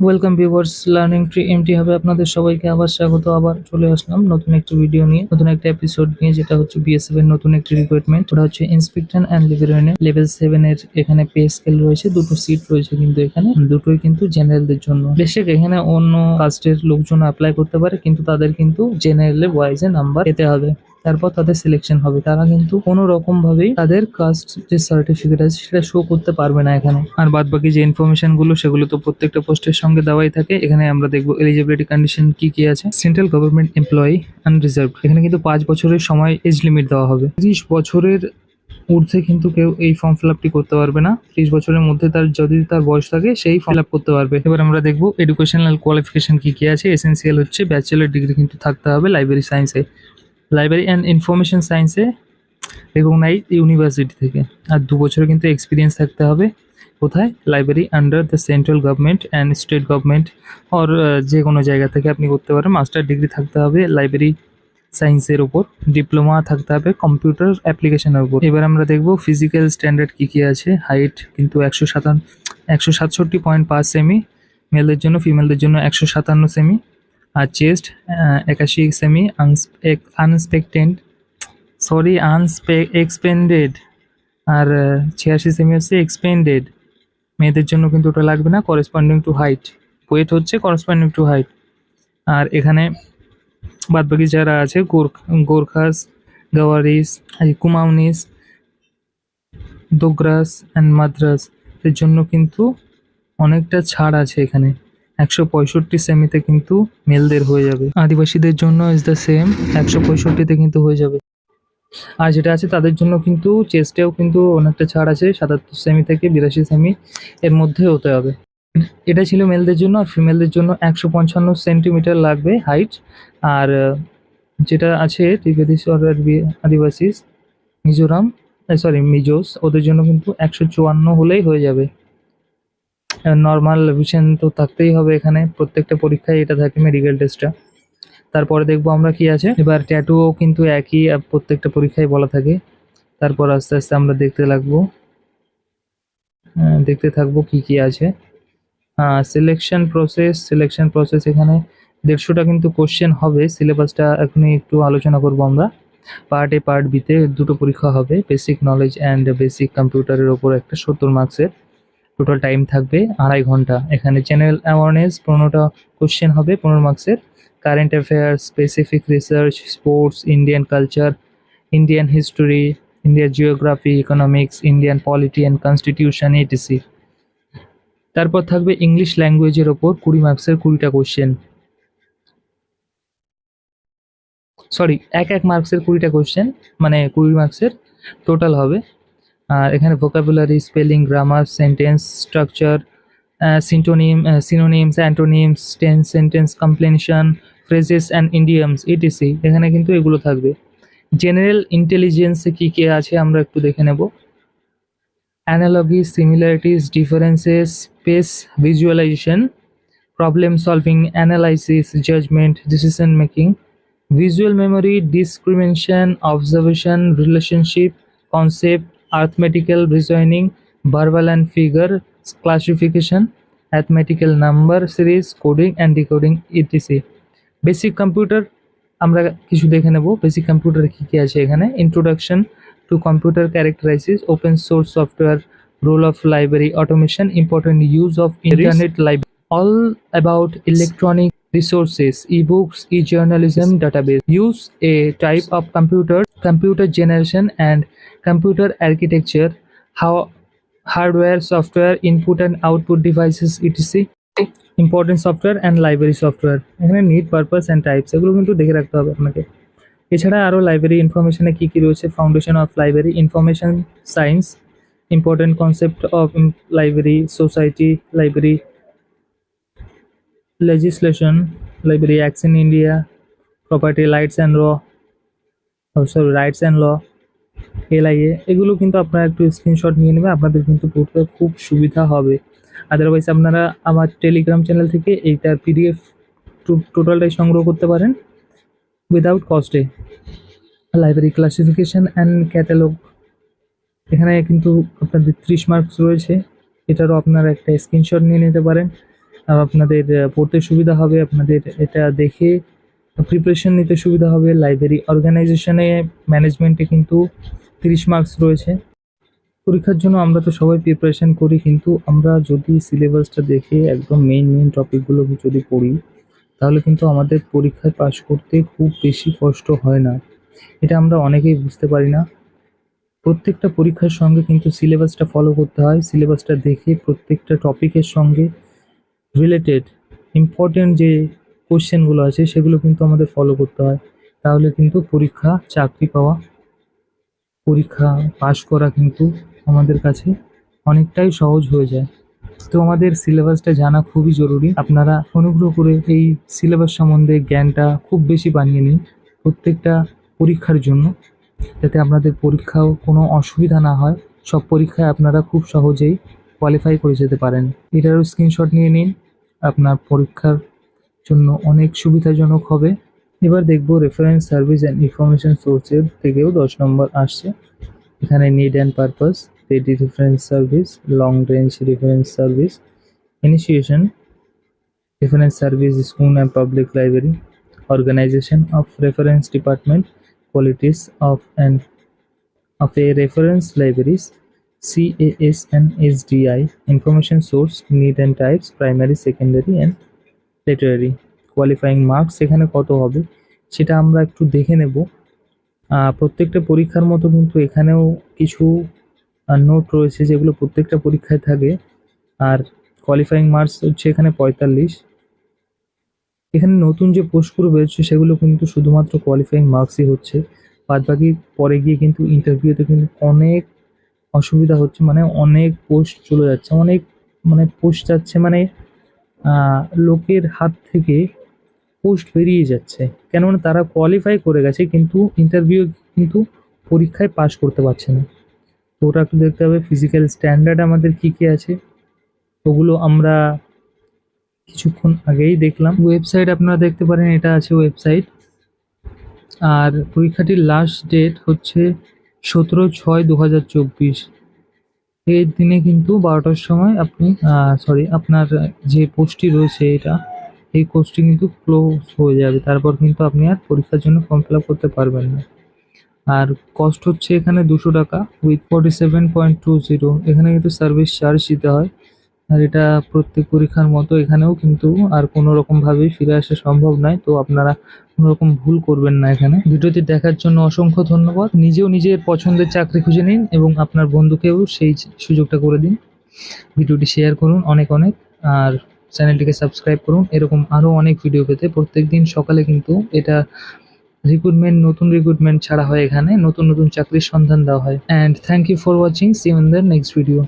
Welcome viewers learning tree এমটি হবে আপনাদের সবাইকে আবার স্বাগত, আবার চলে আসলাম নতুন একটি ভিডিও নিয়ে। নতুন একটা এপিসোড নিয়ে, যেটা হচ্ছে বিএসএফ এর নতুন একটি রিক্রুটমেন্ট ওটা হচ্ছে ইন্সপেক্টর অ্যান্ড লিভারেনে লেভেল সেভেন এর এখানে পে স্কেল রয়েছে, দুটো সিট রয়েছে কিন্তু এখানে, দুটোই কিন্তু জেনারেলদের জন্য। বেশি এখানে অন্য কাস্টের লোকজন অ্যাপ্লাই করতে পারে, কিন্তু তাদের কিন্তু জেনারেলে ওয়াইজে নাম্বার পেতে হবে। তারপর তাদের সিলেকশন হবে। তারা কিন্তু কোনো রকম ভাবেই তাদের কাস্ট যে সার্টিফিকেট আছে সেটা শো করতে পারবে না এখানে। আর বাদ বাকি যে ইনফরমেশনগুলো, সেগুলো তো প্রত্যেকটা পোস্টের সঙ্গে দেওয়াই থাকে। এখানে আমরা দেখব এলিজিবিলিটি কন্ডিশন কি কি আছে। সেন্ট্রাল গভর্নমেন্ট এমপ্লয়ি আনরিজার্ভ এখানে কিন্তু পাঁচ বছরের সময় এজ লিমিট দেওয়া হবে। ত্রিশ বছরের ঊর্ধ্বে কিন্তু কেউ এই ফর্ম ফিল আপটি করতে পারবে না। ত্রিশ বছরের মধ্যে তার, যদি তার বয়স থাকে, সেই ফিল আপ করতে পারবে। এবার আমরা দেখব এডুকেশনাল কোয়ালিফিকেশন কি কি আছে। এসেন্সিয়াল হচ্ছে ব্যাচেলার ডিগ্রি কিন্তু থাকতে হবে লাইব্রেরি সায়েন্সে লাইব্রেরি অ্যান্ড ইনফরমেশন সায়েন্সে রেকগনাইজ ইউনিভার্সিটি থেকে। আর দু বছরের কিন্তু এক্সপিরিয়েন্স থাকতে হবে। কোথায়? Library under the central government and state government or যে কোনো জায়গা থেকে আপনি করতে পারেন। মাস্টার ডিগ্রি থাকতে হবে লাইব্রেরি সায়েন্সের ওপর ডিপ্লোমা থাকতে হবে কম্পিউটার অ্যাপ্লিকেশনের উপর। এবার আমরা দেখব ফিজিক্যাল স্ট্যান্ডার্ড কী কী আছে। হাইট কিন্তু একশো সাতান্ন একশো সাতষট্টি পয়েন্ট পাঁচ সেমি মেলদের জন্য ফিমেলদের জন্য একশো সাতান্ন সেমি আর চেস্ট একাশি সেমি আনস্পেক্টেড সরি আনস্পে এক্সপেন্ডেড আর ছিয়াশি সেমি হচ্ছে এক্সপেন্ডেড মেয়েদের জন্য কিন্তু ওটা লাগবে না করেসপন্ডিং টু হাইট ওয়েট হচ্ছে করেসপন্ডিং টু হাইট আর এখানে বাদবাকি যারা আছে, গোর্খ, গোর্খাস, গাওয়ারিস কুমাউনিস, দোগ্রাস অ্যান্ড মাদ্রাস, এর জন্য কিন্তু অনেকটা ছাড় আছে এখানে। একশো পঁয়ষট্টি সেমিতে কিন্তু মেলদের হয়ে যাবে। আদিবাসীদের জন্য ইজ দ্য সেম একশো পঁয়ষট্টিতে কিন্তু হয়ে যাবে। আর যেটা আছে তাদের জন্য কিন্তু চেস্টেও কিন্তু অনেকটা ছাড় আছে, সাতাত্তর সেমি থেকে বিরাশি সেমি এর মধ্যে হতে হবে। এটা ছিল মেলদের জন্য, আর ফিমেলদের জন্য একশো পঞ্চান্ন সেন্টিমিটার লাগবে হাইট। আর, যেটা আছে ত্রিবেদী আদিবাসী, মিজোরাম সরি মিজোস, ওদের জন্য কিন্তু একশো চুয়ান্ন হলেই হয়ে যাবে। নর্মাল ভিশন তো থাকতেই হবে এখানে। প্রত্যেকটা পরীক্ষায় এটা থাকে মেডিকেল টেস্টটা তারপরে দেখব আমরা কি আছে। এবার ট্যাটুও কিন্তু একই প্রত্যেকটা পরীক্ষায় বলা থাকে। তারপর আস্তে আস্তে আমরা দেখতে লাগবো। দেখতে থাকব কি কি আছে। সিলেকশন প্রসেস সিলেকশন প্রসেস এখানে দেড়শোটা কিন্তু কোশ্চেন হবে। সিলেবাসটা এখনই একটু আলোচনা করব আমরা। পার্ট এ পার্ট বিতে দুটো পরীক্ষা হবে। বেসিক নলেজ অ্যান্ড বেসিক কম্পিউটারের ওপর একটা সত্তর মার্কসের টোটাল টাইম থাকবে আড়াই ঘণ্টা। এখানে জেনারেল অ্যাওয়ারনেস পনেরোটা কোশ্চেন হবে, পনেরো মার্কসের current affair specific research sports Indian culture Indian history Indian geography economics Indian polity and constitution etc তারপর থাকবে ইংলিশ ল্যাঙ্গুয়েজের ওপর কুড়ি মার্কসের কুড়িটা কোশ্চেন সরি এক এক মার্কসের কুড়িটা কোশ্চেন মানে কুড়ি মার্কসের টোটাল হবে। আর এখানে vocabulary spelling grammar sentence structure synonym synonyms antonyms tense sentence completion phrases and idioms etc এখানে কিন্তু এগুলো থাকবে। জেনারেল ইন্টেলিজেন্সে কী কী আছে আমরা একটু দেখে নেব। Analogy similarities differences space visualisation problem solving analysis judgement decision making visual memory discrimination observation relationship concept arithmetical reasoning, verbal and figure classification, arithmetical number series, coding and decoding, etc. Basic computer আমরা কিছু দেখে নেব। Basic computer কী কী আছে এখানে? Introduction to computer characteristics open source software role of library automation important use of internet library all about electronic resources, ebooks, e-journalism, database, use a type of computer computer generation and computer architecture, how hardware, software, input and output devices, etc. Important software and library software এখানে need purpose and types এগুলো কিন্তু দেখে রাখতে হবে আপনাকে। এছাড়া আরও library ইনফরমেশনে কী কী রয়েছে? Foundation of library information science important concept of library society library legislation library acts in india property rights and law oh, sorry rights and law L I A এগুলো কিন্তু আপনারা একটু স্ক্রিনশট নিয়ে নেবে আপনাদের কিন্তু পড়তে খুব সুবিধা হবে। আদারওয়াইজ আপনারা আমার টেলিগ্রাম চ্যানেল থেকে এইটার পিডিএফ টোটালটাই সংগ্রহ করতে পারেন। উইদাউট কস্টে লাইব্রেরি ক্লাসিফিকেশন অ্যান্ড ক্যাটালগ এখানে কিন্তু আপনাদের ত্রিশ মার্কস রয়েছে। এটারও আপনারা একটা স্ক্রিনশট নিয়ে নিতে পারেন। আপনাদের পড়তে সুবিধা হবে, আপনাদের এটা দেখে প্রিপারেশন নিতে সুবিধা হবে। লাইব্রেরি অর্গানাইজেশনে ম্যানেজমেন্টে কিন্তু তিরিশ মার্কস রয়েছে। পরীক্ষার জন্য আমরা তো সবাই প্রিপারেশন করি, কিন্তু আমরা যদি সিলেবাসটা দেখে একদম মেইন মেইন টপিকগুলো যদি পড়ি, তাহলে কিন্তু আমাদের পরীক্ষায় পাশ করতে খুব বেশি কষ্ট হয় না। এটা আমরা অনেকেই বুঝতে পারি না। প্রত্যেকটা পরীক্ষার সঙ্গে কিন্তু সিলেবাসটা ফলো করতে হয়। সিলেবাসটা দেখে প্রত্যেকটা টপিকের সঙ্গে রিলেটেড ইম্পর্টেন্ট যে কোশ্চেনগুলো আছে, সেগুলো কিন্তু আমাদের ফলো করতে হয়। তাহলে কিন্তু পরীক্ষা, চাকরি পাওয়া, পরীক্ষা পাশ করা কিন্তু আমাদের কাছে অনেকটাই সহজ হয়ে যায়। তো আমাদের সিলেবাসটা জানা খুবই জরুরি। আপনারা অনুগ্রহ করে এই সিলেবাস সম্বন্ধে জ্ঞানটা খুব বেশি বানিয়ে নিন প্রত্যেকটা পরীক্ষার জন্য, যাতে আপনাদের পরীক্ষাও কোনো অসুবিধা না হয়। সব পরীক্ষায় আপনারা খুব সহজেই কোয়ালিফাই করে যেতে পারেন। এটারও স্ক্রিনশট নিয়ে নিন। আপনার পরীক্ষার জন্য অনেক সুবিধাজনক হবে। এবার দেখব রেফারেন্স সার্ভিস অ্যান্ড ইনফরমেশন সোর্সের থেকেও দশ নম্বর আসছে। এখানে need and purpose paddy reference service long range reference service initiation reference service school and public library organisation of reference department qualities of an of a reference libraries CAS and SDI information source need and types, primary, secondary, and literary. Qualifying marks এখানে কত হবে? সেটা আমরা একটু দেখে নেব। প্রত্যেকটা পরীক্ষার মতো কিন্তু এখানেও কিছু নোট রয়েছে যেগুলো প্রত্যেকটা পরীক্ষায় থাকে। আর কোয়ালিফাইং মার্কস হচ্ছে এখানে পঁয়তাল্লিশ। এখানে নতুন যে পোস্টগুলো বেরোচ্ছে সেগুলো কিন্তু শুধুমাত্র কোয়ালিফাইং মার্কসই হচ্ছে। বাদ বাকি পরে গিয়ে কিন্তু ইন্টারভিউতে কিন্তু অনেক অসুবিধা হচ্ছে মানে অনেক পোস্ট চলে যাচ্ছে, অনেক মানে পোস্ট যাচ্ছে মানে লোকের হাত থেকে পোস্ট বেরিয়ে যাচ্ছে। কেননা তারা কোয়ালিফাই করে গেছে, কিন্তু ইন্টারভিউ কিন্তু পরীক্ষায় পাশ করতে পারছে না। তো ওটা একটু দেখতে হবে ফিজিক্যাল স্ট্যান্ডার্ড আমাদের কী কী আছে? ওগুলো আমরা কিছুক্ষণ আগেই দেখলাম। ওয়েবসাইট আপনারা দেখতে পারেন, এটা আছে ওয়েবসাইট আর পরীক্ষাটির লাস্ট ডেট হচ্ছে সতেরো ছয় দু হাজার চব্বিশ। এই দিনে কিন্তু বারোটার সময় আপনি সরি আপনার যে পোস্টটি রয়েছে এটা, এই কোর্সটি কিন্তু ক্লোজ হয়ে যাবে। তারপর কিন্তু আপনি আর পরীক্ষার জন্য ফর্ম ফিল করতে পারবেন না। আর কস্ট হচ্ছে এখানে দুশো টাকা with forty seven point two zero এখানে কিন্তু সার্ভিস চার্জ দিতে হয়। আর এটা প্রত্যেক পরীক্ষার মতো এখানেও কিন্তু আর কোনো রকমভাবেই ফিরে আসা সম্ভব নয়। তো আপনারা কোনো রকম ভুল করবেন না এখানে। ভিডিওটি দেখার জন্য অসংখ্য ধন্যবাদ। নিজেও নিজের পছন্দের চাকরি খুঁজে নিন এবং আপনার বন্ধুকেও সেই সুযোগটা করে দিন। ভিডিওটি শেয়ার করুন অনেক অনেক আর চ্যানেলটিকে সাবস্ক্রাইব করুন। এরকম আরও অনেক ভিডিও পেতে প্রত্যেকদিন সকালে কিন্তু এটা রিক্রুটমেন্ট নতুন রিক্রুটমেন্ট ছাড়া হয় এখানে। নতুন নতুন চাকরির সন্ধান দেওয়া হয়। And thank you for watching see in the next video